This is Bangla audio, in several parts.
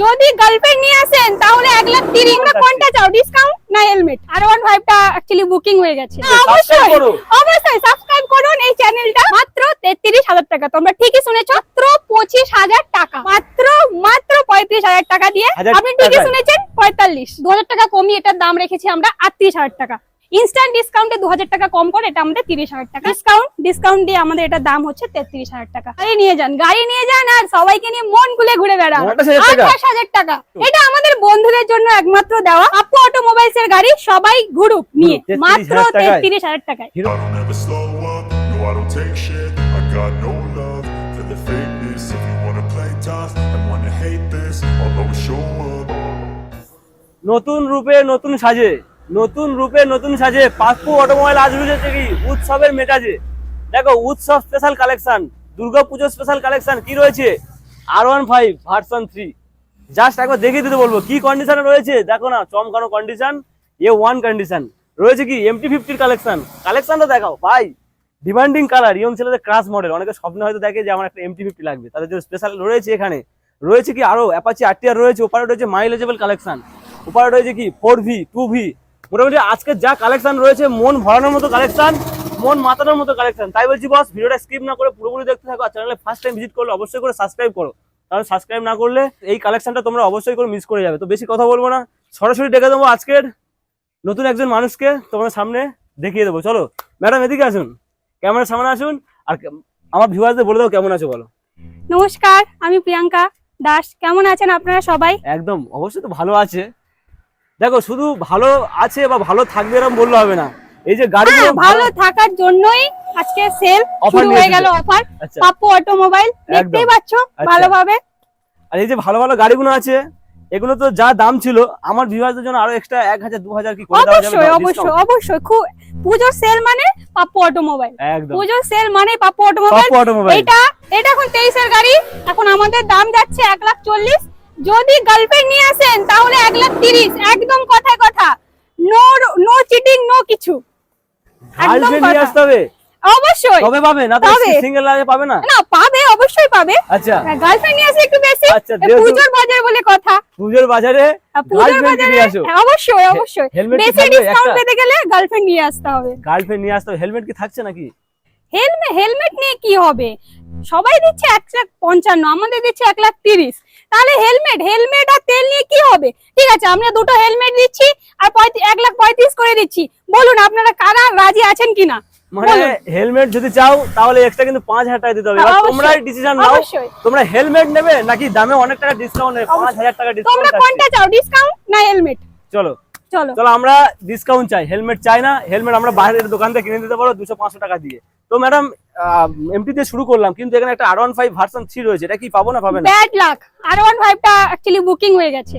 যদি গার্লফ্রেন্ড নিয়ে আসেন তাহলে এক লাখ তিরিশ তোমরা কোনটা চাও? ডিসকাউন্ট না হেলমেট আর ওয়ান ফাইভটা অ্যাকচুয়ালি বুকিং হয়ে গেছে। অবশ্যই। অবশ্যই সাবস্ক্রাইব করুন এই চ্যানেলটা মাত্র তেত্রিশ হাজার টাকা। তোমরা ঠিকই শুনেছো মাত্র পঁচিশ হাজার টাকা। মাত্র মাত্র পঁয়ত্রিশ হাজার টাকা দিয়ে আপনি ঠিকই শুনেছেন পঁয়তাল্লিশ। দু হাজার টাকা কমিয়ে এটার দাম রেখেছি আমরা আটত্রিশ হাজার টাকা। ইনস্ট্যান্ট ডিসকাউন্টে দু হাজার টাকা কম করে এটা আমাদের তিরিশ হাজার টাকা। ডিসকাউন্ট ডিসকাউন্ট দিয়ে আমাদের এটার দাম হচ্ছে তেত্রিশ হাজার টাকা। গাড়ি নিয়ে যান গাড়ি নিয়ে যান আর সবাইকে নিয়ে মন খুলে ঘুরে বেড়ান। আঠাশ হাজার টাকা? এটা আমাদের বন্ধুদের জন্য একমাত্র দেওয়া। আপু অটোমোবাইলস এর গাড়ি সবাই ঘুরুক নিয়ে। হুম, 33,000 মাত্র তেত্রিশ হাজার টাকায়। নতুন রূপে নতুন সাজে। নতুন রূপে নতুন সাজে, পাপ্পু অটোমোবাইল আজ রয়েছে কি? উৎসবের মেটাজে দেখো, উৎসব স্পেশাল কালেকশন দুর্গা পুজো স্পেশাল কালেকশন কি রয়েছে? R one five version three just একবার দেখিয়ে দিতে বলব, কি কন্ডিশনে রয়েছে? দেখো না, চমকানো কন্ডিশন এ ওয়ান কন্ডিশন রয়েছে কি? এমটি ফিফটির কালেকশন কালেকশনটা দেখাও, ভাই। ডিমান্ডিং কালার ইয়ং ছেলেদের ক্রাশ মডেল অনেকে স্বপ্ন হয়তো দেখে যে আমার একটা এমটি ফিফটি লাগবে। তাদের জন্য স্পেশাল রয়েছে এখানে। রয়েছে কি আরও? অ্যাপাচি আরটিআর রয়েছে, ওপারে রয়েছে মাইলেজেবল কালেকশন ওপারে রয়েছে কি? ফোর ভি টু ভি মোটামুটি আজকে যা কালেকশন রয়েছে মন ভরানোর মতো কালেকশন মন মাতানোর মতো কালেকশন তাই বলছি বস ভিডিওটা স্কিপ না করে পুরোপুরি দেখতে থাকো আর চ্যানেলে ফার্স্ট টাইম ভিজিট করলে অবশ্যই করে সাবস্ক্রাইব করো। কারণ সাবস্ক্রাইব না করলে এই কালেকশনটা তোমরা অবশ্যই করে মিস করে যাবে। তো বেশি কথা বলব না। সরাসরি ডেকে দেবো আজকের নতুন একজন মানুষকে তোমার সামনে দেখিয়ে দেবো। চলো ম্যাডাম এদিকে আসুন। ক্যামেরার সামনে আসুন। আর আমার ভিউয়ারদের বলে দাও কেমন আছো বলো। নমস্কার আমি প্রিয়াঙ্কা দাস। কেমন আছেন আপনারা সবাই? একদম অবশ্যই তো ভালো আছে। দেখো শুধু ভালো আছে বা ভালো থাকবে এরকম বললে হবে না। এই যে গাড়ি হ্যাঁ, ভালো থাকার জন্যই আজকে সেল শুরু হয়ে গেল অফার আচ্ছা। পাপ্পু অটোমোবাইল দেখতেই পাচ্ছ আচ্ছা। ভালোভাবে। আর এই যে ভালো ভালো গাড়িগুলো আছে এগুলো তো যা দাম ছিল আমার ভিউয়ারদের জন্য আরও এক্সট্রা এক হাজার দু হাজার কি করে দেওয়া যাবে অবশ্যই অবশ্যই অবশ্যই। খুব পুজোর সেল মানে পাপ্পু অটোমোবাইল পুজোর সেল মানে পাপ্পু অটোমোবাইল পাপ্পু অটোমোবাইল এটা এটা এখন তেইশের গাড়ি এখন আমাদের দাম যাচ্ছে এক লাখ চল্লিশ। যদি গার্লফ্রেন্ড নিয়ে আসেন তাহলে এক লাখ তিরিশ একদম কথায় কথা। নো নো চিটিং নো কিছু। গার্লফ্রেন্ড নিয়ে আসতে হবে? অবশ্যই। তবে পাবে? না তবে। সিঙ্গেল লাগে পাবে না? না পাবে অবশ্যই পাবে। আচ্ছা। গার্লফ্রেন্ড নিয়ে আসলে একটু বেশি। আচ্ছা, বাজার বলে কথা। পুজোর বাজারে গার্লফ্রেন্ড নিয়ে আসো। হ্যাঁ, অবশ্যই অবশ্যই। বেশি ডিসকাউন্ট পেতে গেলে গার্লফ্রেন্ড নিয়ে আসতে হবে। গার্লফ্রেন্ড নিয়ে আসতে হবে। হেলমেট কি থাকছে নাকি? হেলমেট হেলমেট নিয়ে কি হবে? সবাই দিচ্ছে এক লাখ পঞ্চান্ন আমাদের দিচ্ছে এক লাখ তিরিশ। তাহলে হেলমেট হেলমেট আর তেল নিয়ে কি হবে? ঠিক আছে আমরা দুটো হেলমেট দিচ্ছি আর এক লাখ পঁয়ত্রিশ করে দিচ্ছি। বলুন আপনারা কারা রাজি আছেন কিনা? মানে হেলমেট যদি চাও তাহলে এক্সট্রা কিন্তু পাঁচ হাজার টাকা দিতে হবে। তোমরাই ডিসিশন নাও তোমরা হেলমেট নেবে নাকি দামে অনেক টাকা ডিসকাউন্ট পাঁচ হাজার টাকা তোমরা কোনটা চাও ডিসকাউন্ট না হেলমেট চলো। চলো। চলো আমরা ডিসকাউন্ট চাই। হেলমেট চাই না হেলমেট আমরা বাইরের দোকান থেকে কিনে দিতে পারো দুশো পাঁচশো টাকা দিয়ে। তো ম্যাডাম এমটি দিয়ে শুরু করলাম কিন্তু এখানে একটা R one five version three রয়েছে এটা কি পাবো না পাবে না? ব্যাড লাক আর ওয়ান ফাইভটা অ্যাকচুয়ালি বুকিং হয়ে গেছে।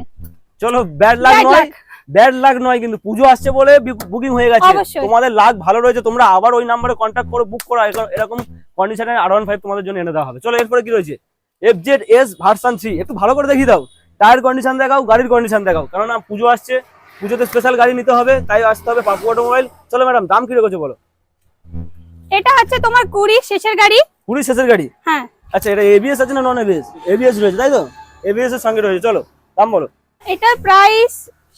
চলো ব্যাড লাক নয় ব্যাড লাক নয় কিন্তু পুজো আসছে বলে বুকিং হয়ে গেছে। তোমাদের লাক ভালো রয়েছে তোমরা আবার ওই নাম্বারে কন্ট্যাক্ট করে বুক করো এরকম- কন্ডিশনে আর ওয়ান ফাইভ তোমাদের জন্য এনে দেওয়া হবে। চলো এরপরে কি রয়েছে? F Z S version three একটু ভালো করে দেখিয়ে দাও। টায়ার কন্ডিশন দেখাও গাড়ির কন্ডিশন দেখাও কেননা পুজো আসছে পুজোতে স্পেশাল গাড়ি নিতে হবে তাই আসতে হবে পাপু অটোমোবাইল চলো ম্যাডাম দাম কি রেখেছো বলো? এটা হচ্ছে তোমার কুড়ি শেষের গাড়ি। কুড়ি শেষের গাড়ি? হ্যাঁ। আচ্ছা এটা এবিএস আছে না নন এবিএস এবিএস রয়েছে তাই তো? এবিএস এর সঙ্গে রয়েছে চলো দাম বলো। এটার প্রাইস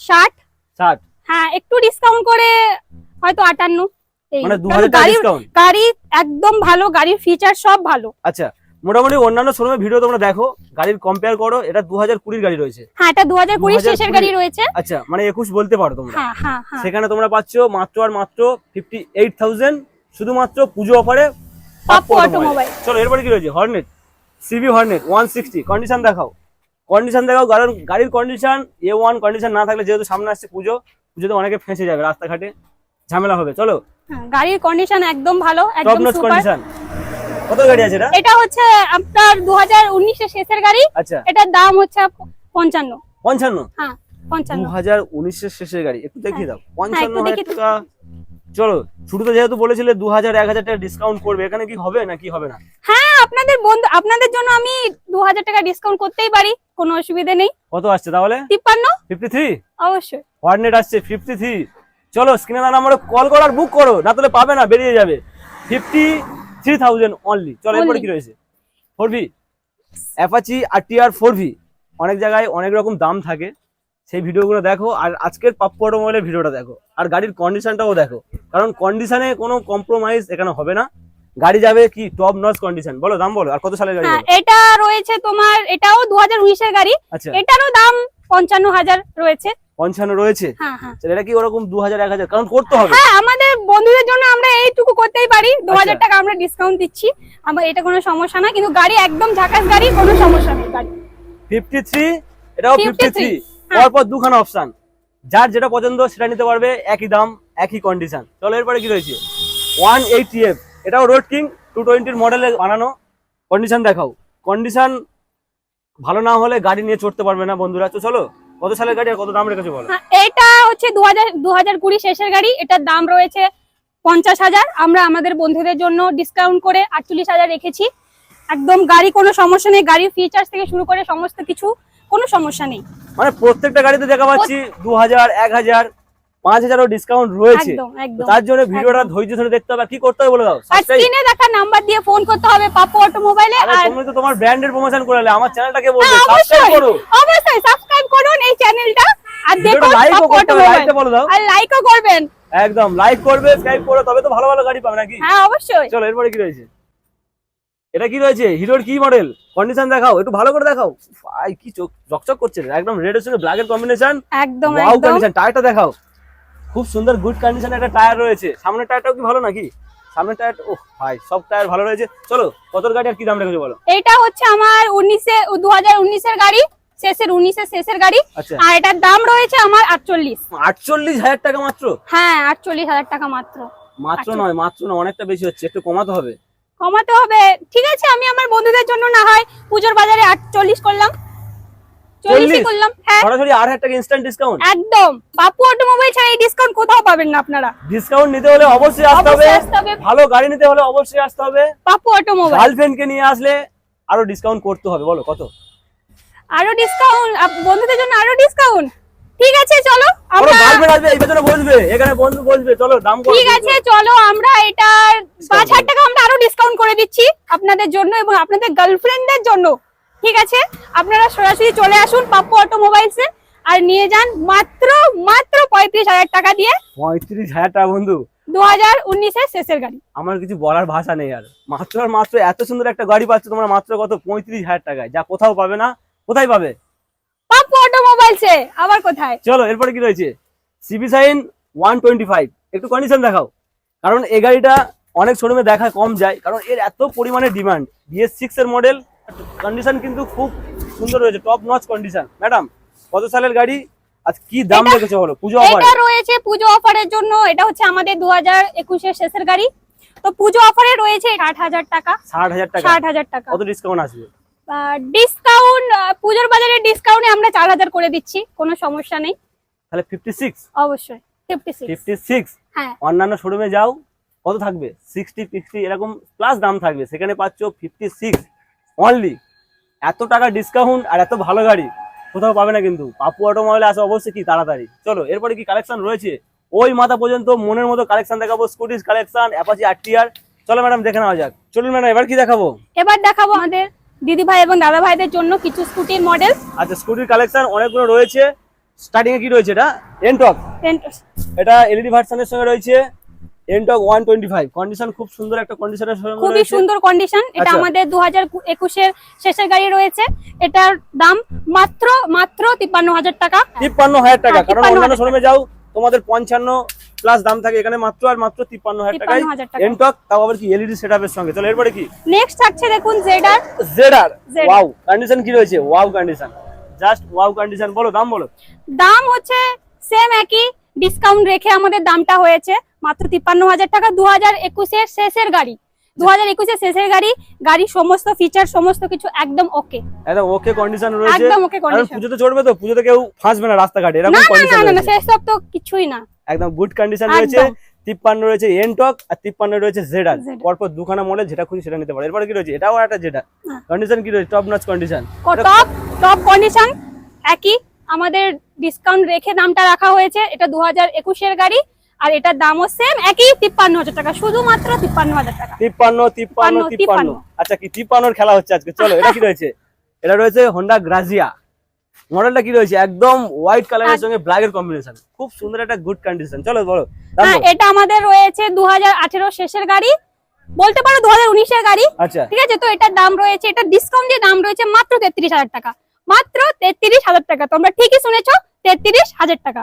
ষাট। ষাট? হ্যাঁ একটু ডিসকাউন্ট করে হয়তো আটান্ন। মানে দু হাজার গাড়ি একদম ভালো গাড়ির ফিচার সব ভালো। আচ্ছা মোটামুটি অন্যান্য শোরুমের ভিডিও তোমরা দেখো গাড়ির কম্পেয়ার করো এটা দু হাজার কুড়ির গাড়ি রয়েছে। হ্যাঁ এটা দু হাজার কুড়ি শেষের গাড়ি রয়েছে। আচ্ছা মানে একুশ বলতে পারো তোমরা। হ্যাঁ হ্যাঁ হ্যাঁ। সেখানে তোমরা পাচ্ছ মাত্র আর মাত্র ফিফটি এইট থাউজেন্ড শুধুমাত্র পুজো অফারে চলো এরপরে কি রয়েছে? Hornet CB Hornet one sixty condition দেখাও। কন্ডিশন দেখাও কারণ গাড়ির কন্ডিশন এ ওয়ান কন্ডিশন না থাকলে যেহেতু সামনে আসছে পুজো পুজোতে অনেকে ফেঁসে যাবে রাস্তাঘাটে ঝামেলা হবে। চলো। গাড়ির কন্ডিশন একদম ভালো একদম সুপার কন্ডিশন কত গাড়ি আছে এটা? এটা হচ্ছে আপনার দু হাজার উনিশের শেষের গাড়ি। আচ্ছা। এটার দাম হচ্ছে পঞ্চান্ন। পঞ্চান্ন? হ্যাঁ পঞ্চান্ন। দু হাজার উনিশের শেষের গাড়ি। একটু দেখিয়ে দাও। পঞ্চান্ন একটু হাজার দেখিয়ে টাকা। চলো শুরুতে যেহেতু বলেছিলে দু হাজার এক হাজার টাকা ডিসকাউন্ট করবে এখানে কি হবে না কি হবে না? হ্যাঁ আপনাদের বন্ধু আপনাদের জন্য আমি দু হাজার টাকা ডিসকাউন্ট করতেই পারি কোনো অসুবিধা নেই। কত আসছে তাহলে? তিপ্পান্ন? ফিফটি থ্রি অবশ্যই। কোঅর্ডিনেট আসছে ফিফটি থ্রি চলো স্ক্রিনে নাম্বারে কল করো আর বুক করো না তাহলে পাবে না বেরিয়ে যাবে। ফিফটি থ্রি থাউজেন্ড অনলি চলো এরপরে কি রয়েছে? Four V Apache R T R four V অনেক জায়গায় অনেক রকম দাম থাকে। সেই ভিডিওগুলো দেখো আর আজকের পাপ্পু অটোমোবাইলের ভিডিওটা দেখো। আর গাড়ির কন্ডিশনটাও দেখো। কারণ কন্ডিশনে কোনো কম্প্রোমাইজ এখানে হবে না। গাড়ি যাবে কি টপ নচ কন্ডিশন বলো দাম বলো আর কত সালের গাড়ি হ্যাঁ এটা রয়েছে তোমার এটাও দু হাজার উনিশের গাড়ি। আচ্ছা। এটারও দাম পঞ্চান্ন হাজার রয়েছে। পঞ্চান্ন রয়েছে। হ্যাঁ হ্যাঁ। এটা কি ওরকম দু হাজার এক হাজার কারণ করতে হবে। হ্যাঁ আমাদের বন্ধুদের জন্য আমরা এইটুকু করতেই পারি। দু হাজার আচ্ছা। টাকা আমরা ডিসকাউন্ট দিচ্ছি। আমার এটা কোনো সমস্যা না কিন্তু গাড়ি একদম ঝাকাস গাড়ি কোনো সমস্যা নেই গাড়ি। ফিফটি থ্রি এটাও ফিফটি থ্রি। পরপর দুখানা অপশন যার যেটা পছন্দ সেটা নিতে পারবে একই দাম একই কন্ডিশন চলো এরপরে কি রয়েছে? ওয়ান এইটি এফ এটাও রোড কিং টু টোয়েন্টির মডেলে বানানো। কন্ডিশন দেখাও। কন্ডিশন ভালো না হলে গাড়ি নিয়ে চড়তে পারবে না বন্ধুরা। তো চলো কত সালের গাড়ি আর কত দাম রেখেছো বলো? হ্যাঁ, এটা হচ্ছে দু হাজার দু হাজার কুড়ি শেষের গাড়ি। এটার দাম রয়েছে পঞ্চাশ হাজার। আমরা আমাদের বন্ধুদের জন্য ডিসকাউন্ট করে আটচল্লিশ হাজার রেখেছি। একদম গাড়ি কোনো সমস্যা নেই। গাড়ির ফিচার্স থেকে শুরু করে সমস্ত কিছু কোনো সমস্যা নেই। মানে প্রত্যেকটা গাড়িতে দেখা পাচ্ছি দু হাজার এক হাজার পাঁচ হাজারও ডিসকাউন্ট রয়েছে। তার জন্য ভিডিওটা ধৈর্য ধরে দেখতে হবে। কি করতে হবে বলে দাও? স্ক্রিনে দেখা নাম্বার দিয়ে ফোন করতে হবে পাপু অটোমোবাইলে আর তুমি তো তোমার ব্র্যান্ডের প্রমোশন করলে আমার চ্যানেলটাকে বলবে সাবস্ক্রাইব করো। অবশ্যই সাবস্ক্রাইব করুন এই চ্যানেলটা আর দেখুন লাইকও করতে লাইকটা বলে দাও। আর লাইকও করবেন। একদম লাইক করবে সাবস্ক্রাইব করো তবে তো ভালো ভালো গাড়ি পাবে নাকি? হ্যাঁ অবশ্যই। চলো এরপরে কি রয়েছে? এটা কি রয়েছে? হিরোর কি মডেল কন্ডিশন দেখাও একটু ভালো করে দেখাও। ভাই কি চকচক করছে একদম রেড এর সঙ্গে ব্ল্যাক এর কম্বিনেশন একদম। ওয়াও কন্ডিশন টায়ারটা দেখাও। খুব সুন্দর গুড কন্ডিশন একটা টায়ার রয়েছে। সামনের টায়ারটাও কি ভালো নাকি? সামনের টায়ার ও ভাই সব টায়ার ভালো রয়েছে। চলো কত গাড়ি আর কি দাম রেখেছো বলো? এটা হচ্ছে আমার উনিশে দু উনিশের গাড়ি শেষের উনিশের শেষের গাড়ি। আচ্ছা। আর এটার দাম রয়েছে আমার আটচল্লিশ। আটচল্লিশ হাজার টাকা মাত্র? হ্যাঁ আটচল্লিশ হাজার টাকা মাত্র। মাত্র নয় মাত্র নয় অনেকটা বেশি হচ্ছে। একটু কমাতে হবে? কমাতে হবে। ঠিক আছে আমি আমার বন্ধুদের জন্য না হয় পুজোর বাজারে আটচল্লিশ করলাম। চল্লিশই 40? করলাম হ্যাঁ। সরাসরি আট হাজার টাকা ইনস্ট্যান্ট ডিসকাউন্ট একদম। বাপু অটোমোবাইল ছাড়া এই ডিসকাউন্ট কোথাও পাবেন না আপনারা। ডিসকাউন্ট নিতে হলে অবশ্যই আসতে হবে। অবশ্যই আসতে হবে। ভালো গাড়ি নিতে হলে অবশ্যই আসতে হবে। বাপু অটোমোবাইল গার্লফ্রেন্ডকে নিয়ে আসলে আরও ডিসকাউন্ট করতে হবে বলো কত? আরও ডিসকাউন্ট বন্ধুদের জন্য আরও ডিসকাউন্ট ঠিক আছে চলো কোনো আমরা গার্লফ্রেন্ড আসবে এই পেছনে বসবে এখানে বন্ধু বসবে চলো দাম ঠিক আছে চলো আমরা এটা পাঁচ হাজার টাকা আমরা আরও ডিসকাউন্ট করে দিচ্ছি আপনাদের জন্য এবং আপনাদের গার্লফ্রেন্ডদের জন্য। ঠিক আছে? আপনারা সরাসরি চলে আসুন পাপ্পু অটোমোবাইলসে আর নিয়ে যান মাত্র মাত্র পঁয়ত্রিশ হাজার টাকা দিয়ে পঁয়ত্রিশ হাজার টাকা বন্ধু। দু হাজার উনিশের শেষের গাড়ি। আমার কিছু বলার ভাষা নেই আর। মাত্র আর মাত্র এত সুন্দর একটা গাড়ি পাচ্ছ তোমরা মাত্র কত? পঁয়ত্রিশ হাজার টাকায়। যা কোথাও পাবে না কোথায় পাবে? পাপ্পু অটোমোবাইলসে আবার কোথায়? চলো এরপরে কি রয়েছে? CB Shine one twenty five একটু কন্ডিশন দেখাও। কারণ এই গাড়িটা অনেক শোরুমে দেখা কম যায়। কারণ এর এত পরিমাণে ডিমান্ড বিএস সিক্স এর মডেল কন্ডিশন কিন্তু খুব সুন্দর রয়েছে টপ নচ কন্ডিশন ম্যাডাম কত সালের গাড়ি? আজ কি দাম রেখেছে বলো? পুজো অফারে এটা রয়েছে পুজো অফারের জন্য এটা হচ্ছে আমাদের দু হাজার একুশের শেষের গাড়ি। তো পুজো অফারে রয়েছে ষাট হাজার টাকা। ষাট হাজার টাকা? ষাট হাজার টাকা। কত ডিসকাউন্ট আসবে? ডিসকাউন্ট পুজোর বাজারে ডিসকাউন্টে আমরা চার হাজার করে দিচ্ছি কোনো সমস্যা নেই। তাহলে ফিফটি সিক্স অবশ্যই ফিফটি সিক্স ফিফটি সিক্স হ্যাঁ। অন্যান্য শোরুমে যাও কত থাকবে? সিক্সটি ফিফটি এরকম প্লাস দাম থাকবে। সেখানে পাচ্ছ ফিফটি সিক্স অনলি এত টাকা ডিসকাউন্ট আর এত ভালো গাড়ি কোথাও পাবে না কিন্তু। পাপু অটোমোবাইলে আসে অবশ্যই কি তাড়াতাড়ি। চলো এরপরে কি কালেকশন রয়েছে? ওই মাথা পর্যন্ত মনের মতো কালেকশন দেখাবো। স্কুটিস কালেকশন অ্যাপাচি আর চলো ম্যাডাম দেখে নেওয়া যাক। চলুন ম্যাডাম এবার কি দেখাবো? এবার দেখাবো আমাদের দিদি ভাই এবং দাদা ভাইদের জন্য কিছু স্কুটির মডেল আচ্ছা স্কুটির কালেকশন অনেকগুলো রয়েছে। স্টার্টিং এ কি রয়েছে এটা? এনটক এটা এলইডি ভার্সনের সঙ্গে রয়েছে। Ntorq one twenty five condition খুব সুন্দর একটা কন্ডিশনের সঙ্গে খুবই সুন্দর কন্ডিশন এটা আচ্ছা। আমাদের দু হাজার একুশের শেষের গাড়ি রয়েছে। এটার দাম মাত্র মাত্র তিপ্পান্ন হাজার টাকা। তিপ্পান্ন হাজার টাকা। হ্যাঁ, কারণ অন্যান্য শোরুমে যাও তোমাদের পঞ্চান্ন প্লাস দাম থাকে। এখানে মাত্র আর মাত্র তিপ্পান্ন হাজার টাকায় 53,000 টাকা। এনটক তাও আবার কি এলইডি সেটআপের সঙ্গে। চলো এরপরে কি? নেক্সট থাকছে দেখুন জেডার Zed-R। ওয়াও কন্ডিশন কি রয়েছে? Wow condition just wow condition বলো দাম বলো। দাম হচ্ছে সেম একই। ডিসকাউন্ট রেখে আমাদের দামটা হয়েছে মাত্র তিপ্পান্ন হাজার টাকা দু হাজার একুশের শেষের গাড়ি। দু হাজার একুশের শেষের গাড়ি গাড়ির সমস্ত ফিচার সমস্ত কিছু একদম ওকে একদম ওকে কন্ডিশন রয়েছে। একদম কারণ condition। পুজোতে চড়বে তো? পুজোতে কেউ ফাঁসবে না রাস্তাঘাটে এরকম কন্ডিশন না না সেসব তো কিছুই না। একদম গুড কন্ডিশন রয়েছে। তিপ্পান্ন রয়েছে এনটক আর তিপ্পান্ন রয়েছে জেডার পরপর দুখানা মডেল যেটা খুশি সেটা নিতে পারো। এরপরে কি রয়েছে? এটাও একটা যেটা হ্যাঁ। কন্ডিশন কি রয়েছে? Top notch condition top top condition একই। আমাদের ডিসকাউন্ট রেখে দামটা রাখা হয়েছে। এটা দু হাজার একুশের গাড়ি আর এটার দামও সেম একই তিপ্পান্ন হাজার টাকা। শুধুমাত্র তিপ্পান্ন হাজার টাকা। তিপ্পান্ন তিপ্পান্ন তিপ্পান্ন, তিপ্পান্ন। আচ্ছা কি তিপ্পান্নর খেলা হচ্ছে আজকে? চলো এটা কি রয়েছে? এটা রয়েছে হোন্ডা গ্রাজিয়া মডেলটা কি রয়েছে? একদম হোয়াইট কালারের সঙ্গে ব্ল্যাক এর কম্বিনেশন খুব সুন্দর একটা গুড কন্ডিশন চলো বলো। হ্যাঁ। এটা আমাদের রয়েছে দু হাজার আঠেরো শেষের গাড়ি। বলতে পারো দু হাজার উনিশের গাড়ি। আচ্ছা। ঠিক আছে তো এটার দাম রয়েছে এটা ডিসকাউন্ট দিয়ে দাম রয়েছে মাত্র তেত্রিশ হাজার টাকা। মাত্র তেত্রিশ হাজার টাকা। তোমরা ঠিকই শুনেছো তেত্রিশ হাজার টাকা।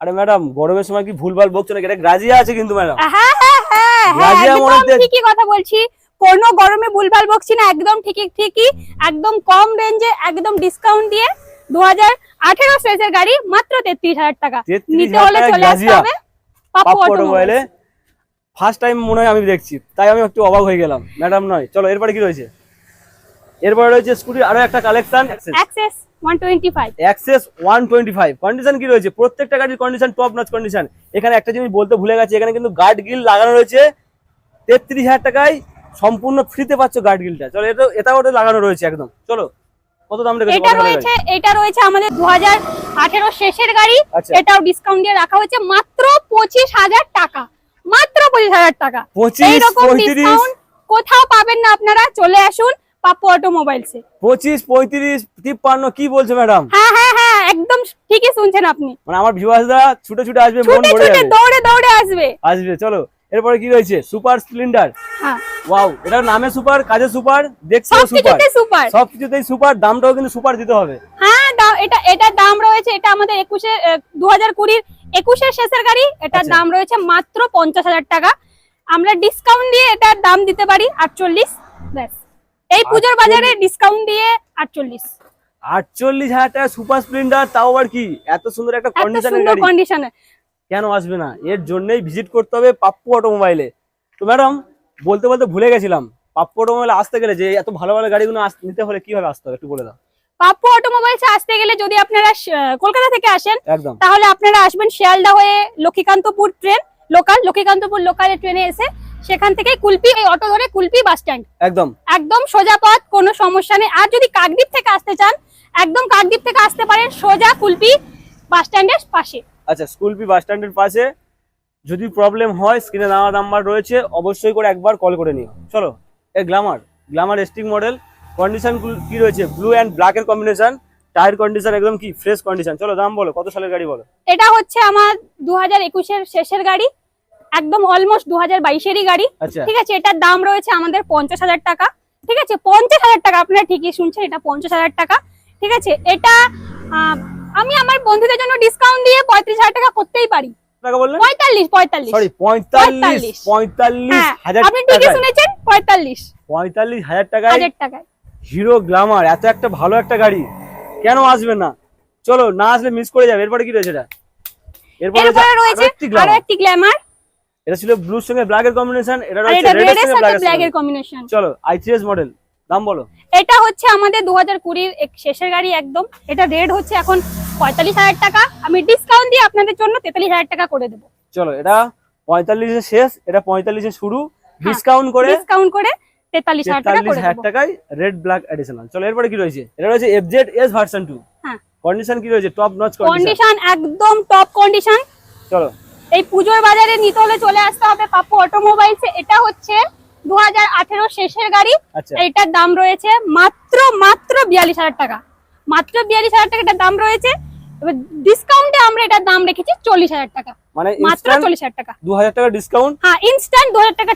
আরে ম্যাডাম গরমের সময় কি ভুলভাল বকছো এটা গ্রাজিয়া আছে কিন্তু ম্যাডাম। হ্যাঁ হ্যাঁ হ্যাঁ হ্যাঁ ঠিকই কথা বলছি। কোনো গরমে ভুলভাল বকছি না একদম ঠিকই ঠিকই একদম কম রেঞ্জে একদম ডিসকাউন্ট দিয়ে দু হাজার আঠেরো গাড়ি মাত্র তেত্রিশ হাজার টাকা। নিতে হলে চলে আসতে হবে পাপ্পু পাপ্পু অটোমোবাইলে অটোমোবাইলে ফার্স্ট টাইম মনে হয় আমি দেখছি তাই আমি একটু অবাক হয়ে গেলাম। ম্যাডাম নয় চলো এরপরে কি রয়েছে? এরপরে রয়েছে স্কুটির আরও একটা collection Access one twenty five Access one twenty five condition কি রয়েছে? প্রত্যেকটা গাড়ির কন্ডিশন টপ নচ কন্ডিশন এখানে একটা জিনিস বলতে ভুলে গেছি এখানে কিন্তু গার্ড গিল লাগানো রয়েছে। তেত্রিশ হাজার টাকায় সম্পূর্ণ ফ্রিতে পাচ্ছ গার্ড গিলটা চলো এটা এটা ওটা লাগানো রয়েছে একদম। চলো কত দাম রেখেছো? এটা রয়েছে এটা রয়েছে আমাদের দু হাজার আঠেরো শেষের গাড়ি। আচ্ছা। এটাও ডিসকাউন্ট দিয়ে রাখা হয়েছে মাত্র পঁচিশ হাজার টাকা। মাত্র পঁচিশ হাজার টাকা। পঁচিশ এইরকম ডিসকাউন্ট কোথাও পাবেন না আপনারা। চলে আসুন পাপ্পু অটোমোবাইলসে পঁচিশ পঁয়ত্রিশ তিপ্পান্ন কি বলছো ম্যাডাম হ্যাঁ হ্যাঁ হ্যাঁ একদম ঠিকই শুনছেন আপনি। মানে আমার ভিউয়ার্সরা ছুটে ছুটে আসবে মন ভরে যাবে। দৌড়ে দৌড়ে আসবে। আসবে চলো। এরপরে কি রয়েছে? সুপার স্প্লেন্ডার হ্যাঁ। ওয়াও এটার নামে সুপার কাজে সুপার সুপার সুপার সবকিছুতেই সুপার দামটাও কিন্তু সুপার দিতে হবে। হ্যাঁ এটা এটার দাম রয়েছে এটা আমাদের একুশে দু হাজার কুড়ির একুশের শেষের গাড়ি। এটার আচ্ছা। দাম রয়েছে মাত্র পঞ্চাশ হাজার টাকা। আমরা ডিসকাউন্ট দিয়ে এটার দাম দিতে পারি আটচল্লিশ। ব্যাস এই পুজোর বাজারে ডিসকাউন্ট দিয়ে আটচল্লিশ। আটচল্লিশ হাজার টাকা সুপার স্প্লেন্ডার তাও আবার কি? এত সুন্দর একটা কন্ডিশনের কন্ডিশনে কেন আসবে না? এর জন্যই ভিজিট করতে হবে পাপ্পু অটোমোবাইলে তো ম্যাডাম বলতে বলতে ভুলে গেছিলাম। পাপ্পু অটোমোবাইলে আসতে গেলে যে এত ভালো ভালো গাড়িগুলো নিতে হলে কীভাবে আসতে হবে? একটু বলে দাও। পাপ্পু অটোমোবাইলসে আসতে গেলে যদি আপনারা কলকাতা থেকে আসেন তাহলে আপনারা আসবেন শিয়ালদা হয়ে লক্ষ্মীকান্তপুর ট্রেন লোকাল লক্ষ্মীকান্তপুর লোকালে ট্রেনে এসে সেখান থেকে কুলপি এই অটো ধরে কুলপি বাস স্ট্যান্ড। একদম। একদম সোজা পথ কোনো সমস্যা নেই। আর যদি কাকদ্বীপ থেকে আসতে চান একদম কাকদ্বীপ থেকে আসতে পারেন সোজা কুলপি বাস স্ট্যান্ডের পাশে। আচ্ছা কুলপি বাস স্ট্যান্ডের পাশে যদি প্রবলেম হয় স্ক্রিনে দেওয়া নাম্বার রয়েছে অবশ্যই করে একবার কল করে নিও। চলো এ Glamour Glamour stick model condition কি রয়েছে? ব্লু অ্যান্ড ব্ল্যাক এর কম্বিনেশন টায়ার কন্ডিশন একদম কি? ফ্রেশ কন্ডিশন চলো দাম বলো কত সালের গাড়ি বলো? এটা হচ্ছে আমার দু হাজার একুশের শেষের গাড়ি। একদম অলমোস্ট দু হাজার বাইশেরই গাড়ি। আচ্ছা। ঠিক আছে এটার দাম রয়েছে আমাদের পঞ্চাশ হাজার টাকা। ঠিক আছে পঞ্চাশ হাজার টাকা আপনারা ঠিকই শুনছেন এটা পঞ্চাশ হাজার টাকা। ঠিক আছে এটা আমি আমার বন্ধুদের জন্য ডিসকাউন্ট দিয়ে পঁয়ত্রিশ হাজার টাকা করতেই পারি। পঁয়তাল্লিশ পঁয়তাল্লিশ। সরি পঁয়তাল্লিশ পঁয়তাল্লিশ। হ্যাঁ হাজার আপনি ঠিকই শুনেছেন পঁয়তাল্লিশ। পঁয়তাল্লিশ হাজার টাকায় হাজার টাকায়। হিরো গ্লামার এত একটা ভালো একটা গাড়ি। কেন আসবে না? চলো না আসলে মিস করে যাবে। এরপরে কি রয়েছে এটা? এরপরে রয়েছে আরও একটি গ্ল্যামার এটা ছিল ব্লুর সঙ্গে ব্ল্যাক এর কম্বিনেশন এটা রয়েছে রেড এর সঙ্গে ব্ল্যাক এর এর কম্বিনেশন চলো আইটিএস মডেল দাম বলো। এটা হচ্ছে আমাদের দু হাজার কুড়ির শেষের গাড়ি একদম। এটা রেড হচ্ছে এখন পঁয়তাল্লিশ হাজার টাকা। আমি ডিসকাউন্ট দিয়ে আপনাদের জন্য তেতাল্লিশ হাজার টাকা করে দেবো। চলো এটা পঁয়তাল্লিশে শেষ এটা পঁয়তাল্লিশে শুরু। হ্যাঁ, ডিসকাউন্ট করে ডিসকাউন্ট করে তেতাল্লিশ হাজার টাকা করে দেবো। টাকায় রেড ব্ল্যাক এডিশনাল চলো এরপরে কি রয়েছে? এটা রয়েছে এফজেড এস ভার্সন টু হ্যাঁ। কন্ডিশন কি রয়েছে? টপ নচ কন্ডিশন কন্ডিশন একদম টপ কন্ডিশন চলো। এই পুজোর বাজারে নিতে হলে চলে আসতে হবে পাপ্পু অটোমোবাইলস। এটা হচ্ছে দু হাজার আঠেরো শেষের গাড়ি। আচ্ছা। এটার দাম রয়েছে মাত্র মাত্র বিয়াল্লিশ হাজার টাকা। মাত্র বিয়াল্লিশ হাজার টাকা এটার দাম রয়েছে। ডিসকাউন্টে আমরা এটার দাম রেখেছি চল্লিশ হাজার টাকা। মানে মাত্র চল্লিশ হাজার টাকা। দু হাজার টাকা ডিসকাউন্ট হ্যাঁ ইনস্ট্যান্ট দু হাজার টাকা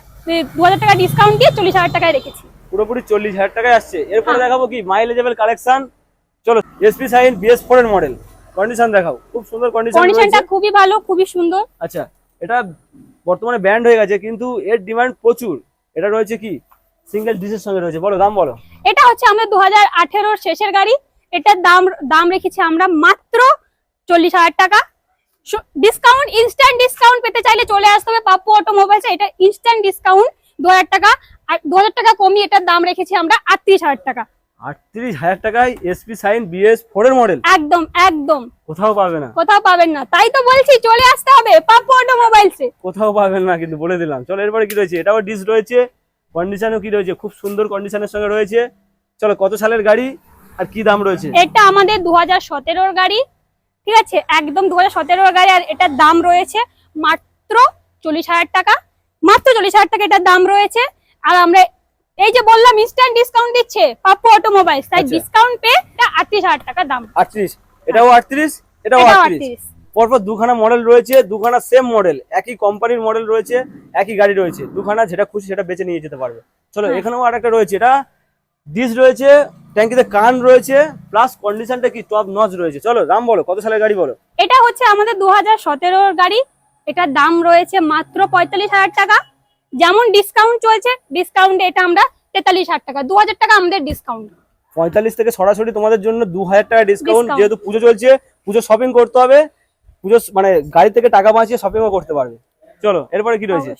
দু হাজার টাকা ডিসকাউন্ট দিয়ে চল্লিশ হাজার টাকায় রেখেছি। পুরোপুরি চল্লিশ হাজার টাকায় আসছে। এরপরে হ্যাঁ। দেখাবো কি মাইলেজেবল কালেকশন চলো এসপি সাইন বিএস ফোর এর মডেল কন্ডিশন দেখাও। খুব সুন্দর কন্ডিশন কন্ডিশনটা খুবই ভালো খুবই সুন্দর। আচ্ছা এটা বর্তমানে ব্যান্ড হয়ে গেছে কিন্তু এর ডিমান্ড প্রচুর। এটা রয়েছে কি? সিঙ্গেল ডিসের সঙ্গে রয়েছে। বলো দাম বলো। এটা হচ্ছে আমরা দু হাজার আঠেরোর শেষের গাড়ি। এটার দাম দাম রেখেছি আমরা মাত্র চল্লিশ হাজার টাকা। ডিসকাউন্ট ইনস্ট্যান্ট ডিসকাউন্ট পেতে চাইলে চলে আসতে হবে পাপ্পু অটোমোবাইলস এটা ইনস্ট্যান্ট ডিসকাউন্ট দু হাজার টাকা। আর দু হাজার টাকা কমিয়ে এটার দাম রেখেছি আমরা আটত্রিশ হাজার টাকা। আটত্রিশ হাজার টাকায় এসপি সাইন বিএস ফোর এর মডেল একদম একদম। কোথাও পাবে না। কোথাও পাবেন না। তাই তো বলছি চলে আসতে হবে পাপ্পু অটোমোবাইলসে কোথাও পাবেন না কিন্তু বলে দিলাম। চলো এরপরে কি রয়েছে? এটাও ডিস রয়েছে। কন্ডিশনও কি রয়েছে? খুব সুন্দর কন্ডিশনের সঙ্গে রয়েছে। চলো কত সালের গাড়ি আর কি দাম রয়েছে? এটা আমাদের দু হাজার সতেরোর গাড়ি। ঠিক আছে? একদম দু হাজার সতেরোর গাড়ি আর এটার দাম রয়েছে মাত্র চল্লিশ হাজার টাকা। মাত্র চল্লিশ হাজার টাকা এটার দাম রয়েছে। আর আমরা এই যে বললাম ইনস্ট্যান্ট ডিসকাউন্ট দিচ্ছে পাপ্পু অটোমোবাইলস তাই আচ্ছা। ডিসকাউন্ট পেয়ে এটা আটত্রিশ হাজার টাকা দাম। আটত্রিশ এটাও আটত্রিশ এটাও এটাও আটত্রিশ। 38 পরপর দুখানা মডেল রয়েছে দুখানা সেম মডেল একই কোম্পানির মডেল রয়েছে একই গাড়ি রয়েছে দুখানা যেটা খুশি সেটা বেছে নিয়ে যেতে পারবে। চলো হ্যাঁ। এখানেও আরেকটা রয়েছে এটা ডিস রয়েছে ট্যাঙ্কিতে কান রয়েছে প্লাস কন্ডিশনটা কি টপ নচ রয়েছে। চলো দাম বলো কত সালের গাড়ি বলো? এটা হচ্ছে আমাদের দু হাজার সতেরো গাড়ি এটার দাম রয়েছে মাত্র পঁয়তাল্লিশ হাজার টাকা। যেমন ডিসকাউন্ট চলছে ডিসকাউন্ট এটা আমরা তেতাল্লিশ হাজার টাকা দু হাজার টাকা আমাদের ডিসকাউন্ট পঁয়তাল্লিশ থেকে সরাসরি তোমাদের জন্য দু হাজার টাকা ডিসকাউন্ট যেহেতু পুজো চলছে পুজো শপিং করতে হবে পুজো মানে গাড়ি থেকে টাকা বাঁচিয়ে শপিংও করতে পারবে। চলো এরপরে কি রয়েছে?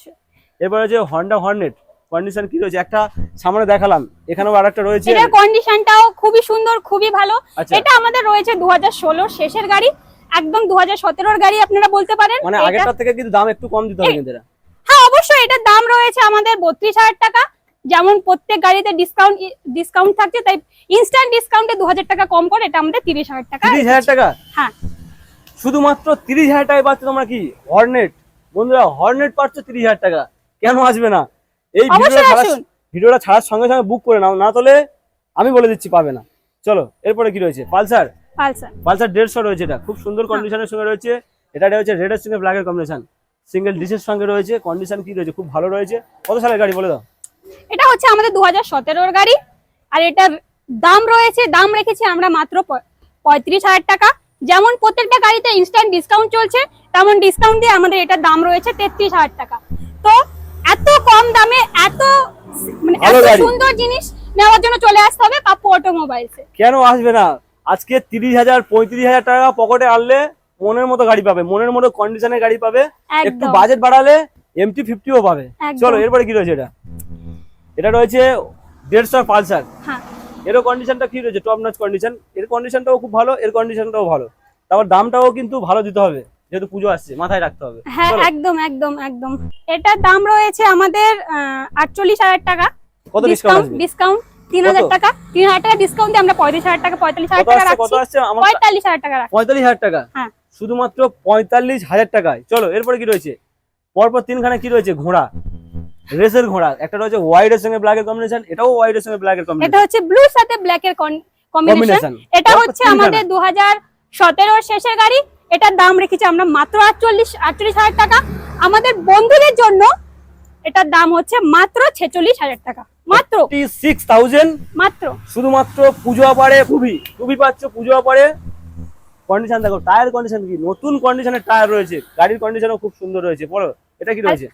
এরপরে যে হন্ডা হর্নেট কন্ডিশন কি রয়েছে? একটা সামনে দেখালাম এখানেও আরেকটা রয়েছে। এটার কন্ডিশনটাও খুবই সুন্দর খুবই ভালো। আচ্ছা। এটা আমাদের রয়েছে দু হাজার ষোলোর শেষের গাড়ি একদম দু হাজার সতেরোর গাড়ি আপনারা বলতে পারেন। মানে এটা- আগেরটার থেকে কিন্তু দাম একটু কম দিতে হবে কিন্তু এটা। হ্যাঁ অবশ্যই এটার দাম রয়েছে আমাদের বত্রিশ হাজার টাকা। যেমন প্রত্যেক গাড়িতে ডিসকাউন্ট ডিসকাউন্ট থাকছে তাই ইনস্ট্যান্ট ডিসকাউন্টে দু হাজার টাকা কম করে এটা আমাদের তিরিশ হাজার টাকা তিরিশ হাজার টাকা? হ্যাঁ। শুধুমাত্র তিরিশ হাজার টাকায় পাচ্ছ তোমরা কি? হর্নেট বন্ধুরা হর্নেট পাচ্ছ তিরিশ হাজার টাকা। কেন আসবে না? এই ভিডিওটা ভিডিওটা ছাড়ার সঙ্গে সঙ্গে বুক করে নাও না তোলে আমি বলে দিচ্ছি পাবে না। চলো এরপরে কি রয়েছে? পালসার। পালসার। পালসার দেড়শো রয়েছে এটা। খুব সুন্দর কন্ডিশনের সঙ্গে রয়েছে। এটা রয়েছে রেডের সঙ্গে ব্ল্যাকের কম্বিনেশন সিঙ্গেল ডিসের সঙ্গে রয়েছে কন্ডিশন কি রয়েছে খুব ভালো রয়েছে। কত সালের গাড়ি বলে দাও? এটা হচ্ছে আমাদের দু হাজার গাড়ি আর এটার দাম রয়েছে দাম রেখেছি আমরা মাত্র পঁয়ত্রিশ হাজার টাকা। যেমন প্রত্যেকটা গাড়িতে ইনস্ট্যান্ট ডিসকাউন্ট চলছে তেমন ডিসকাউন্ট দিয়ে আমাদের এটার দাম রয়েছে তেত্রিশ হাজার টাকা। তো এত কম দামে এত মানে এত সুন্দর জিনিস নেওয়ার জন্য চলে আসতে হবে পাপ্পু অটোমোবাইলসে কেন আসবে না? আজকে তিরিশ হাজার পঁয়ত্রিশ হাজার টাকা পকেটে আনলে মনের মতো গাড়ি পাবে মনের মতো কন্ডিশনের গাড়ি পাবে একটু বাজেট বাড়ালে এমটি ফিফটিও পাবে। চলো এরপরে কি রয়েছে এটা? এটা রয়েছে দেড়শো পালসার হ্যাঁ। এরও কন্ডিশনটা কি রয়েছে? টপ নচ কন্ডিশন এর কন্ডিশনটাও খুব ভালো এর কন্ডিশনটাও ভালো। তারপর দামটাও কিন্তু ভালো দিতে হবে যেহেতু পুজো আসছে মাথায় রাখতে হবে। হ্যাঁ একদম একদম একদম। এটার দাম রয়েছে আমাদের আটচল্লিশ হাজার টাকা। কত ডিসকাউন্ট ডিসকাউন্ট তিন হাজার টাকা। তিন হাজার টাকা ডিসকাউন্ট আমরা পঁয়ত্রিশ হাজার টাকা পঁয়তাল্লিশ হাজার টাকা রাখছি। পঁয়তাল্লিশ হাজার টাকা পঁয়তাল্লিশ হাজার টাকা? হ্যাঁ। শুধুমাত্র পঁয়তাল্লিশ হাজার টাকায়। চলো এরপরে কি রয়েছে? পরপর তিনখানে কি রয়েছে? ঘোড়া। রেসের ঘোড়া। একটা রয়েছে হোয়াইট এর সঙ্গে ব্ল্যাক এর কম্বিনেশন এটাও হোয়াইট এর সঙ্গে ব্ল্যাক এর কম্বিনেশন এটা হচ্ছে ব্লু সাথে ব্ল্যাক এর কম্বিনেশন। এটা হচ্ছে আমাদের দু হাজার সতেরোর শেষের গাড়ি। এটার দাম রেখেছি আমরা মাত্র আটচল্লিশ আটচল্লিশ হাজার টাকা। আমাদের বন্ধুদের জন্য এটার দাম হচ্ছে মাত্র ছেচল্লিশ হাজার টাকা। মাত্র। সিক্স থাউজেন্ড মাত্র। শুধুমাত্র পুজো অপারে খুবই। খুবই পাচ্ছ পুজো অপারে কন্ডিশন দেখো টায়ার কন্ডিশন কি? নতুন কন্ডিশনের টায়ার রয়েছে। গাড়ির কন্ডিশনও খুব সুন্দর রয়েছে। বলো এটা কি রয়েছে?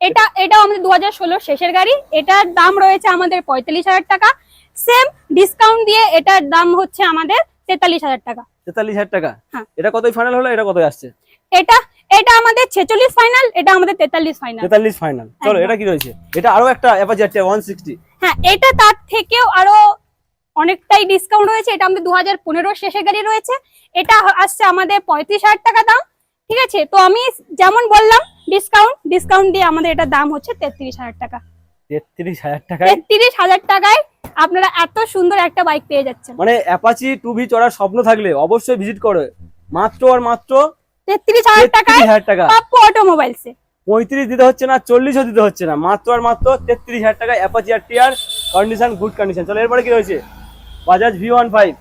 এটা এটাও আমাদের দু হাজার শেষের গাড়ি। এটার দাম রয়েছে আমাদের পঁয়তাল্লিশ হাজার টাকা। সেম ডিসকাউন্ট দিয়ে এটার দাম হচ্ছে আমাদের তেতাল্লিশ হাজার টাকা। তেতাল্লিশ হাজার টাকা? হ্যাঁ। এটা কতই ফাইনাল হলো? এটা কতই আসছে? এটা এটা আমাদের ছেচল্লিশ ফাইনাল এটা আমাদের তেতাল্লিশ ফাইনাল তেতাল্লিশ ফাইনাল চলো এটা কি রয়েছে? এটা আরও একটা অ্যাপাচি ওয়ান সিক্সটি হ্যাঁ এটা তার থেকেও আরও অনেকটাই ডিসকাউন্ট রয়েছে এটা আমাদের দু হাজার শেষের গাড়ি রয়েছে। এটা আসছে আমাদের পঁয়ত্রিশ হাজার টাকা দাম। ঠিক আছে? তো আমি যেমন বললাম ডিসকাউন্ট ডিসকাউন্ট দিয়ে আমাদের এটার দাম হচ্ছে তেত্রিশ হাজার টাকা। তেত্রিশ হাজার টাকায়? তেত্রিশ হাজার টাকায় আপনারা এত সুন্দর একটা বাইক পেয়ে যাচ্ছেন। মানে অ্যাপাচি টু ভি চড়ার স্বপ্ন থাকলে অবশ্যই ভিজিট করো। মাত্র আর মাত্র তেত্রিশ হাজার হাজার টাকা। পাপ্পু অটোমোবাইলসে পঁয়ত্রিশ দিতে হচ্ছে না চল্লিশও দিতে হচ্ছে না। মাত্র আর মাত্র তেত্রিশ হাজার টাকা Apache R tyre condition good condition চলো এরপরে কি রয়েছে? বাজাজ ভি ওয়ান ফাইভ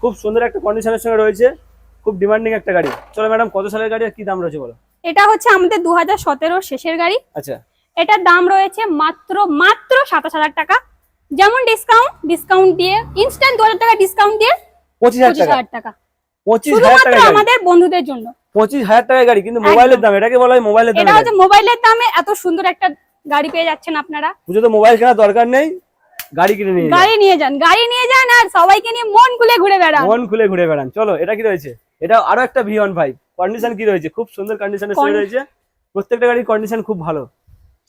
খুব সুন্দর একটা কন্ডিশনের সঙ্গে রয়েছে। খুব ডিমান্ডিং একটা গাড়ি। চলো ম্যাডাম কত সালের গাড়ি আর কি দাম রয়েছে বলো? এটা হচ্ছে আমাদের দু হাজার শেষের গাড়ি। আচ্ছা। এটার দাম রয়েছে মাত্র মাত্র সাতাশ হাজার টাকা। যেমন ডিসকাউন্ট ডিসকাউন্ট দিয়ে ইনস্ট্যান্ট দু হাজার টাকা ডিসকাউন্ট দিয়ে পঁচিশ হাজার টাকা হাজার টাকা। পঁচিশ হাজার টাকা আমাদের বন্ধুদের জন্য। পঁচিশ হাজার টাকা গাড়ি কিন্তু মোবাইলের দাম এটাকে বলা হয় মোবাইলের দাম এটা হচ্ছে মোবাইলের দামে এত সুন্দর একটা গাড়ি পেয়ে যাচ্ছেন আপনারা। পুজো তো মোবাইল কেনার দরকার নেই। গাড়ি কিনে নিয়ে গাড়ি নিয়ে যান গাড়ি নিয়ে যান আর সবাইকে নিয়ে মন খুলে ঘুরে বেড়ান। মন খুলে ঘুরে বেড়ান। চলো এটা কি রয়েছে? এটা আরও একটা ভি ওয়ান ফাইভ কন্ডিশন কি রয়েছে? খুব সুন্দর কন্ডিশনের সঙ্গে Con- রয়েছে। প্রত্যেকটা গাড়ির কন্ডিশন খুব ভালো।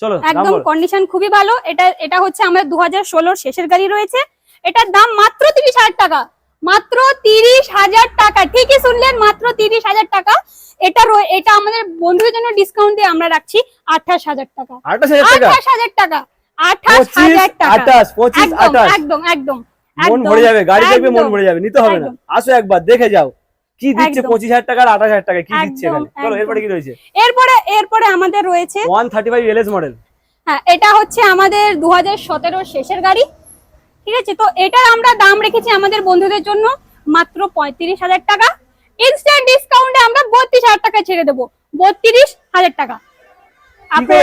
চলো একদম কন্ডিশন খুবই ভালো। এটা এটা হচ্ছে আমাদের দু হাজার ষোলোর শেষের গাড়ি রয়েছে। এটার দাম মাত্র তিরিশ হাজার টাকা। মাত্র তিরিশ হাজার টাকা। ঠিকই শুনলেন মাত্র তিরিশ হাজার টাকা। এটা এটা আমাদের বন্ধুদের জন্য ডিসকাউন্ট দিয়ে আমরা রাখছি আঠাশ হাজার টাকা। আঠাশ হাজার টাকা? আঠাশ হাজার টাকা। আঠাশ পঁচিশ হাজার টাকা। আঠাশ পঁচিশ একদম একদম একদম। মন ভরে যাবে গাড়ি দেখবে মন ভরে যাবে নিতে হবে না। আসো একবার দেখে যাও। কি দিচ্ছে পঁচিশ হাজার টাকা আর আঠাশ হাজার টাকা? কি দিচ্ছে চলো এরপরে কি রয়েছে? এরপরে এরপরে আমাদের রয়েছে one thirty five LS model হ্যাঁ এটা হচ্ছে আমাদের দু হাজার শেষের গাড়ি। ঠিক আছে? তো এটার আমরা দাম রেখেছি আমাদের বন্ধুদের জন্য মাত্র পঁয়ত্রিশ হাজার টাকা। ইনস্ট্যান্ট ডিসকাউন্টে আমরা বত্রিশ হাজার টাকা ছেড়ে দেবো। বত্রিশ হাজার টাকা।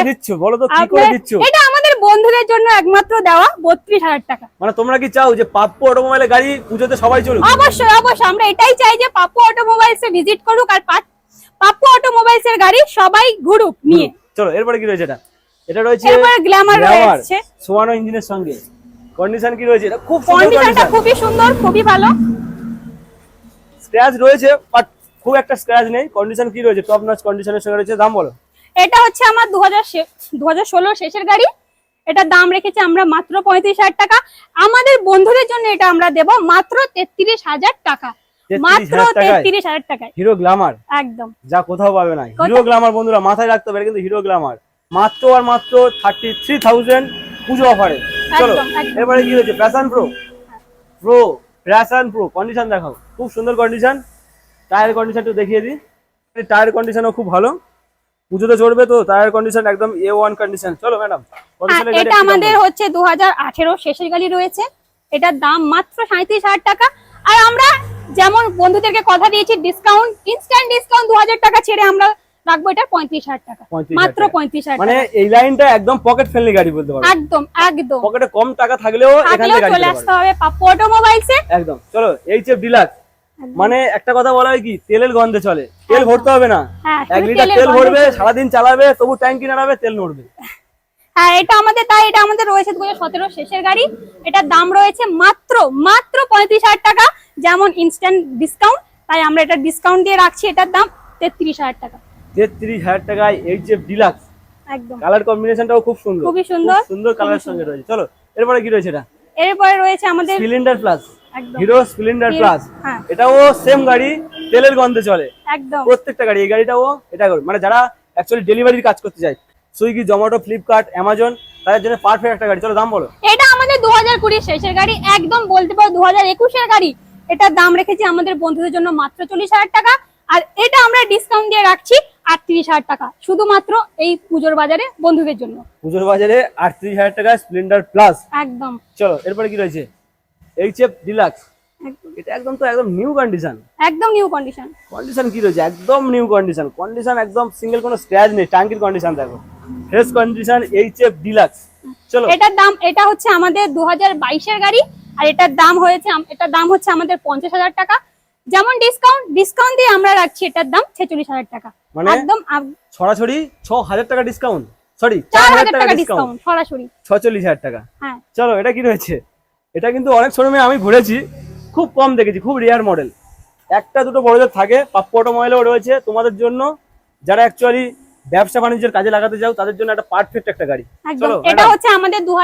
দিচ্ছ? বলো তো কি করে দিচ্ছ? এটা আমাদের বন্ধুদের জন্য একমাত্র দেওয়া বত্রিশ হাজার টাকা। মানে তোমরা কি চাও যে পাপ্পু অটোমোবাইলের গাড়ি পুজোতে সবাই চলুক? অবশ্যই অবশ্যই। আমরা এটাই চাই যে পাপ্পু অটোমোবাইলস এ ভিজিট করুক আর পাপ্পু অটোমোবাইলস এর গাড়ি সবাই ঘুরুক নিয়ে। চলো এরপরে কি রয়েছে এটা? এটা রয়েছে এরপরে গ্ল্যামার রয়েছে। সোয়ানো ইঞ্জিনের সঙ্গে। কন্ডিশন কি রয়েছে? এটা খুব কন্ডিশনটা খুবই সুন্দর খুবই ভালো। স্ক্র্যাচ রয়েছে বাট খুব একটা স্ক্র্যাচ নেই। কন্ডিশন কি রয়েছে? টপ নচ কন্ডিশনের সঙ্গে রয়েছে দাম বলো। এটা হচ্ছে আমার দু হাজার দু হাজার ষোলো শেষের গাড়ি। এটার দাম রেখেছি আমরা মাত্র পঁয়ত্রিশ হাজার টাকা। আমাদের বন্ধুদের জন্য এটা আমরা দেব মাত্র তেত্রিশ হাজার টাকা। মাত্র তেত্রিশ হাজার টাকায়। হিরো একদম। যা কোথাও পাবে না। হিরো বন্ধুরা মাথায় রাখতে কিন্তু হিরো মাত্র আর মাত্র থার্টি থ্রি থাউজেন্ড পুজো অফারে চলো একদম। কি রয়েছে Passion Pro Pro Passion Pro condition দেখাও। খুব সুন্দর কন্ডিশন টায়ার কন্ডিশন একটু দেখিয়ে দিই। টায়ার কন্ডিশনও খুব ভালো। পুজোতে চড়বে তো টায়ার কন্ডিশন একদম এ ওয়ান কন্ডিশন চলো ম্যাডাম এটা আমাদের হচ্ছে দু হাজার আঠেরো শেষের গাড়ি রয়েছে। এটার দাম মাত্র সাঁত্রিশ হাজার টাকা। আর আমরা যেমন বন্ধুদেরকে কথা দিয়েছি ডিসকাউন্ট ইনস্ট্যান্ট ডিসকাউন্ট দু হাজার টাকা ছেড়ে আমরা রাখব এটা পঁয়ত্রিশ হাজার টাকা। মাত্র পঁয়ত্রিশ হাজার মানে এই লাইনটা একদম পকেট ফ্রেন্ডলি গাড়ি বলতে পারো। একদম একদম। পকেটে কম টাকা থাকলেও চলে আসতে হবে পাপ্পু অটোমোবাইলস একদম। চলো এইচ এফ ডিলাক্স মানে একটা কথা বলা হয় কি তেলের গন্ধে চলে। তেল ভরতে হবে না। হ্যাঁ, এক লিটার তেল ভরবে সারাদিন চালাবে তবু ট্যাঙ্কি নাড়াবে তেল নড়বে। হ্যাঁ এটা আমাদের তাই এটা আমাদের রয়েছে দু হাজার সতেরো শেষের গাড়ি। এটার দাম রয়েছে মাত্র মাত্র পঁয়ত্রিশ হাজার টাকা যেমন ইনস্ট্যান্ট ডিসকাউন্ট তাই আমরা এটা ডিসকাউন্ট দিয়ে রাখছি এটার দাম তেত্রিশ হাজার টাকা। তেত্রিশ হাজার টাকায় এইচ এফ ডিলাক্স একদম। কালার কম্বিনেশনটাও খুব সুন্দর। খুবই সুন্দর। সুন্দর কালারের সঙ্গে রয়েছে। চলো এরপরে কি রয়েছে এটা? এরপরে রয়েছে আমাদের Splendor plus Hero Splendor plus. এটাও সেম গাড়ি তেলের গন্ধে চলে। একদম। প্রত্যেকটা গাড়ি এই গাড়িটাও এটা মানে যারা অ্যাকচুয়ালি ডেলিভারির কাজ করতে চায় সুইগি জোম্যাটো ফ্লিপকার্ট অ্যামাজন তাদের জন্য পারফেক্ট একটা গাড়ি। চলো দাম বলো। এটা আমাদের দু হাজার কুড়ি শেষের গাড়ি। একদম বলতে পারো দু হাজার একুশের গাড়ি। এটার দাম রেখেছি আমাদের বন্ধুদের জন্য মাত্র চল্লিশ হাজার টাকা। আর এটা আমরা ডিসকাউন্ট দিয়ে রাখছি আটত্রিশ হাজার টাকা শুধুমাত্র এই পুজোর বাজারে বন্ধুদের জন্য। পুজোর বাজারে আটত্রিশ হাজার টাকা স্প্লেন্ডার প্লাস একদম। চলো এরপরে কি রয়েছে? এইচ এফ ডিলাক্স এটা একদম তো একদম নিউ কন্ডিশন একদম নিউ কন্ডিশন কন্ডিশন কি রয়েছে? একদম নিউ কন্ডিশন কন্ডিশন একদম সিঙ্গেল কোনো স্ক্র্যাচ নেই। টাঙ্কির কন্ডিশন দেখো। Fresh condition H F Deluxe চলো। এটার দাম এটা হচ্ছে আমাদের দু হাজার বাইশের গাড়ি আর এটার দাম হয়েছে এটার দাম হচ্ছে আমাদের পঞ্চাশ হাজার টাকা। যেমন ডিসকাউন্ট ডিসকাউন্ট দিয়ে আমরা রাখছি এটার দাম ছেচল্লিশ হাজার টাকা। মানে? একদম ছড়াছড়ি ছ হাজার টাকা ডিসকাউন্ট সরি চার হাজার টাকা ডিসকাউন্ট ছচল্লিশ হাজার টাকা। হ্যাঁ। চলো এটা কি রয়েছে? এটা কিন্তু অনেক শোরুমে আমি ঘুরেছি খুব কম দেখেছি খুব রেয়ার মডেল একটা দুটো বড়দের থাকে পাপ্পু অটোমোবাইলও রয়েছে। তোমাদের জন্য যারা অ্যাকচুয়ালি ব্যবসা বাণিজ্যের কাজে লাগাতে যাও তাদের জন্য একটা পারফেক্ট একটা গাড়ি। এটা হচ্ছে আমাদের দু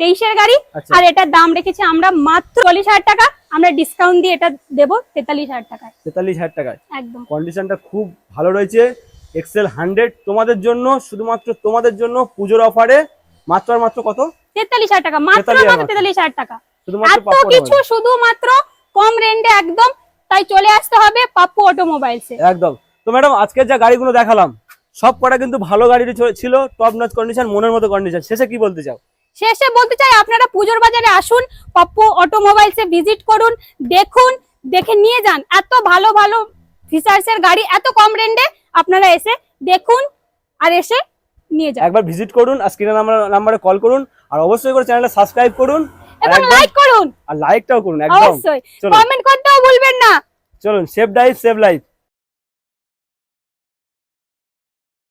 তেইশের গাড়ি আচ্ছা। আর এটার দাম রেখেছি আমরা মাত্র চল্লিশ হাজার টাকা। আমরা ডিসকাউন্ট দিয়ে এটা দেবো তেতাল্লিশ হাজার টাকায়। তেতাল্লিশ হাজার টাকায়। একদম। কন্ডিশনটা খুব ভালো রয়েছে এক্সেল হান্ড্রেড তোমাদের জন্য শুধুমাত্র তোমাদের জন্য পুজোর অফারে মাত্র আর মাত্র কত? তেতাল্লিশ হাজার টাকা মাত্র 43,000 তেতাল্লিশ হাজার টাকা। শুধুমাত্র এত কিছু শুধুমাত্র কম রেন্টে একদম তাই চলে আসতে হবে পাপ্পু অটোমোবাইলসে। একদম। তো ম্যাডাম আজকের যা গাড়িগুলো দেখালাম সব কটা কিন্তু ভালো গাড়ি ছিল টপ নচ কন্ডিশন মনের মতো কন্ডিশন শেষে কি বলতে চাও? শেষে বলতে চাই আপনারা পুজোর বাজারে আসুন পপ্পু অটোমোবাইলসে ভিজিট করুন দেখুন দেখে নিয়ে যান। এত ভালো ভালো ফিচার্স এর গাড়ি এত কম রেন্টে আপনারা এসে দেখুন আর এসে নিয়ে যান। একবার ভিজিট করুন আর স্ক্রিনে নাম্বারে কল করুন। আর অবশ্যই করে চ্যানেলটা সাবস্ক্রাইব করুন এবং লাইক করুন। আর লাইকটাও করুন একদম। অবশ্যই। কমেন্ট করতেও ভুলবেন না। চলুন সেভ লাইফ সেভ লাইফ